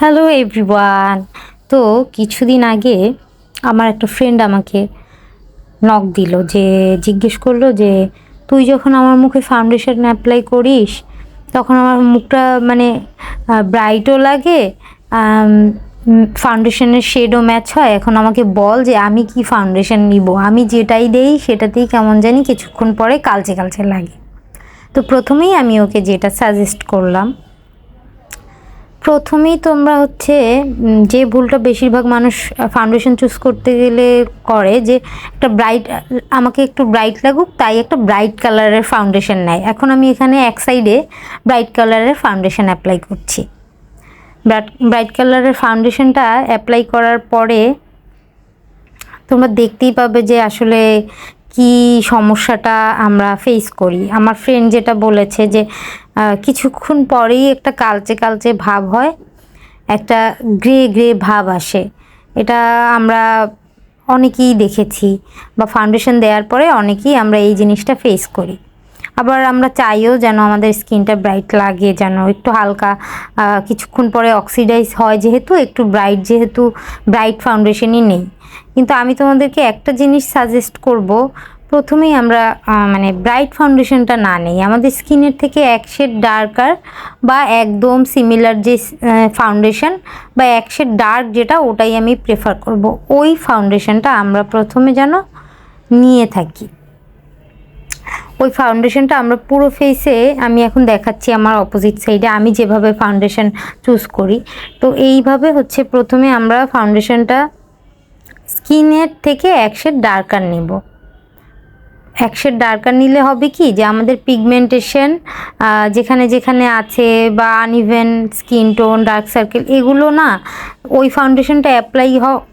Hello everyone তো কিছুদিন আগে আমার একটা ফ্রেন্ড আমাকে নক দিল যে, জিজ্ঞেস করল যে, তুই যখন আমার মুখে ফাউন্ডেশন অ্যাপ্লাই করিস, তখন আমার মুখটা মানে ব্রাইটও লাগে ফাউন্ডেশনের শেডও ম্যাচ হয়। এখন আমাকে বল যে, আমি কি ফাউন্ডেশন নিব? আমি যেটাই দেই, সেটাতেই কেমন জানি কিছুক্ষণ পরে কালচে কালচে লাগে। তো প্রথমেই আমি ওকে যেটা সাজেস্ট করলাম প্রথমেই তোমরা হচ্ছে যে ভুলটা বেশিরভাগ মানুষ ফাউন্ডেশন চুজ করতে গেলে করে যে একটা ব্রাইট আমাকে একটু ব্রাইট লাগুক, তাই একটা ব্রাইট কালারের ফাউন্ডেশন নেয়। এখন আমি এখানে এক সাইডে ব্রাইট কালারের ফাউন্ডেশন অ্যাপ্লাই করছি। ব্রাইট কালারের ফাউন্ডেশনটা অ্যাপ্লাই করার পরে তোমরা দেখতেই পাবে যে আসলে কি সমস্যাটা আমরা ফেস করি। আমার ফ্রেন্ড যেটা বলেছে যে কিছুক্ষণ পরেই একটা কালচে কালচে ভাব হয়, একটা গ্রে গ্রে ভাব আসে। এটা আমরা অনেকেই দেখেছি বা ফাউন্ডেশন দেওয়ার পরে অনেকেই আমরা এই জিনিসটা ফেস করি। আবার আমরা চাইও যেন আমাদের স্কিনটা ব্রাইট লাগে, যেন একটু হালকা কিছুক্ষণ পরে অক্সিডাইজ হয়, যেহেতু একটু ব্রাইট যেহেতু ব্রাইট ফাউন্ডেশনই নেই। কিন্তু আমি তোমাদেরকে একটা জিনিস সাজেস্ট করব। প্রথমেই আমরা মানে ব্রাইট ফাউন্ডেশনটা না নেই। আমাদের স্কিনের থেকে এক শেড ডার্কার বা একদম সিমিলার যে ফাউন্ডেশন বা এক শেড ডার্ক যেটা, ওটাই আমি প্রেফার করব। ওই ফাউন্ডেশনটা আমরা প্রথমে যেন নিয়ে থাকি। ওই ফাউন্ডেশনটা আমরা পুরো ফেসে আমি এখন দেখাচ্ছি আমার অপোজিট সাইডে আমি যেভাবে ফাউন্ডেশন চুজ করি। তো এইভাবে হচ্ছে প্রথমে আমরা ফাউন্ডেশনটা স্কিনের থেকে এক শেড ডার্কার নেব। এক শেড ডার্কার নিলে হবে কি যে আমাদের পিগমেন্টেশন যেখানে যেখানে আছে বা uneven skin tone dark circle এগুলো না ওই ফাউন্ডেশনটা অ্যাপ্লাই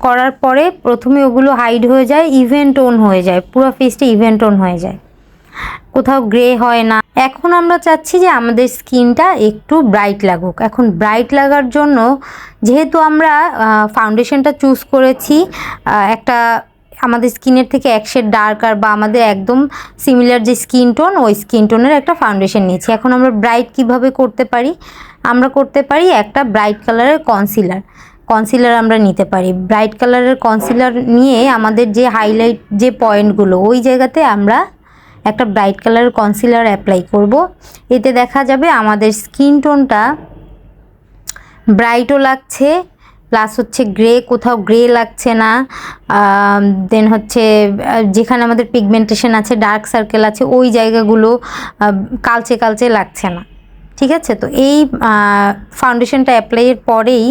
করার পরে প্রথমে ওগুলো হাইড হয়ে যায় ইভেন টোন হয়ে যায়, পুরো ফেসটা ইভেন টোন হয়ে যায়। কোথাও গ্রে হয় না। এখন আমরা চাচ্ছি যে আমাদের স্কিনটা একটু ব্রাইট লাগুক। এখন ব্রাইট লাগার জন্য যেহেতু আমরা ফাউন্ডেশনটা চুজ করেছি একটা আমাদের স্কিনের থেকে এক শেড ডার্কার বা আমাদের একদম সিমিলার যে স্কিন টোন, ওই স্কিন টোনের একটা ফাউন্ডেশন নিয়েছি। এখন আমরা ব্রাইট কীভাবে করতে পারি? আমরা করতে পারি একটা ব্রাইট কালারের কনসিলার। কনসিলার আমরা নিতে পারি। ব্রাইট কালারের কনসিলার নিয়ে আমাদের যে হাইলাইট যে পয়েন্টগুলো, ওই জায়গাতে আমরা একটা ব্রাইট কালার কনসিলার অ্যাপ্লাই করব। এতে দেখা যাবে আমাদের স্কিন টোনটা ব্রাইটও লাগছে প্লাস হচ্ছে গ্রে কোথাও গ্রে লাগছে না। দেন হচ্ছে যেখানে আমাদের পিগমেন্টেশন আছে ডার্ক সার্কেল আছে, ওই জায়গাগুলো কালচে কালচে লাগছে না। ঠিক আছে? তো এই ফাউন্ডেশনটা অ্যাপ্লাইয়ের পরেই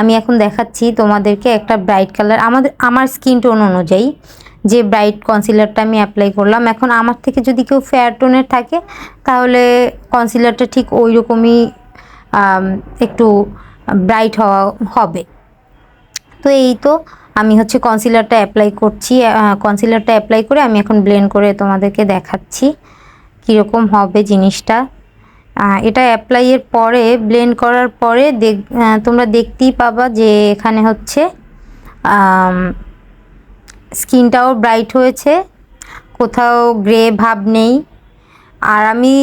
আমি এখন দেখাচ্ছি তোমাদেরকে একটা ব্রাইট কালার আমাদের, আমার স্কিন টোন অনুযায়ী। যে ব্রাইট কনসিলারটা আমি অ্যাপ্লাই করলাম। এখন আমার থেকে যদি কেউ ফেয়ার টোনের থাকে, তাহলে কনসিলারটা ঠিক ওই রকমই একটু ব্রাইট হওয়া হবে। তো এই তো আমি হচ্ছে কনসিলারটা অ্যাপ্লাই করছি। কনসিলারটা অ্যাপ্লাই করে আমি এখন ব্লেন্ড করে তোমাদেরকে দেখাচ্ছি কীরকম হবে জিনিসটা। এটা অ্যাপ্লাইয়ের পরে ব্লেন্ড করার পরে দেখ তোমরা দেখতেই পাবা যে এখানে হচ্ছে স্কিনটাও ব্রাইট হয়েছে কোথাও গ্রে ভাব নেই। আর আমি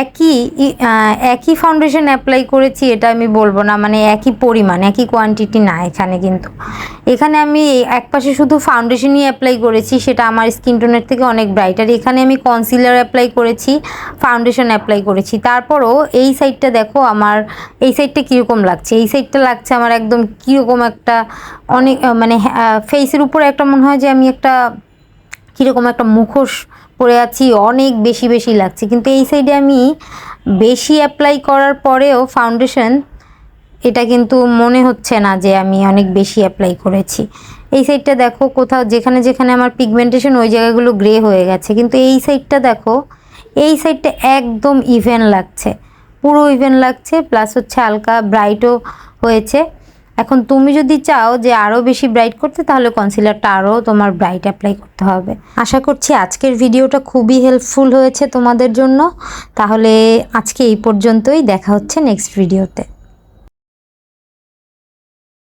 একই একই ফাউন্ডেশন অ্যাপ্লাই করেছি, এটা আমি বলব না মানে একই পরিমাণ, একই কোয়ান্টিটি না এখানে কিন্তু। এখানে আমি এক পাশে শুধু ফাউন্ডেশনই অ্যাপ্লাই করেছি, সেটা আমার স্কিন টোনের থেকে অনেক ব্রাইট আর এখানে আমি কনসিলার অ্যাপ্লাই করেছি ফাউন্ডেশন অ্যাপ্লাই করেছি। তারপরও এই সাইডটা দেখো আমার, এই সাইডটা কীরকম লাগছে? এই সাইডটা লাগছে আমার একদম কীরকম একটা অনেক মানে ফেসের উপরে একটা মনে হয় যে আমি একটা কীরকম একটা মুখোশ পরে আছি, অনেক বেশি বেশি লাগছে। কিন্তু এই সাইডে আমি বেশি অ্যাপ্লাই করার পরেও ফাউন্ডেশন এটা কিন্তু মনে হচ্ছে না যে আমি অনেক বেশি অ্যাপ্লাই করেছি। এই সাইডটা দেখো কোথাও, যেখানে যেখানে আমার পিগমেন্টেশন ওই জায়গাগুলো গ্রে হয়ে গেছে। কিন্তু এই সাইডটা দেখো, এই সাইডটা একদম ইভেন লাগছে। পুরো ইভেন লাগছে প্লাস হচ্ছে হালকা ব্রাইটও হয়েছে। এখন তুমি যদি চাও যে আরও বেশি ব্রাইট করতে, তাহলে কনসিলারটা আরও তোমার ব্রাইট অ্যাপ্লাই করতে হবে। আশা করছি আজকের ভিডিওটা খুবই হেল্পফুল হয়েছে তোমাদের জন্য। তাহলে আজকে এই পর্যন্তই, দেখা হচ্ছে নেক্সট ভিডিওতে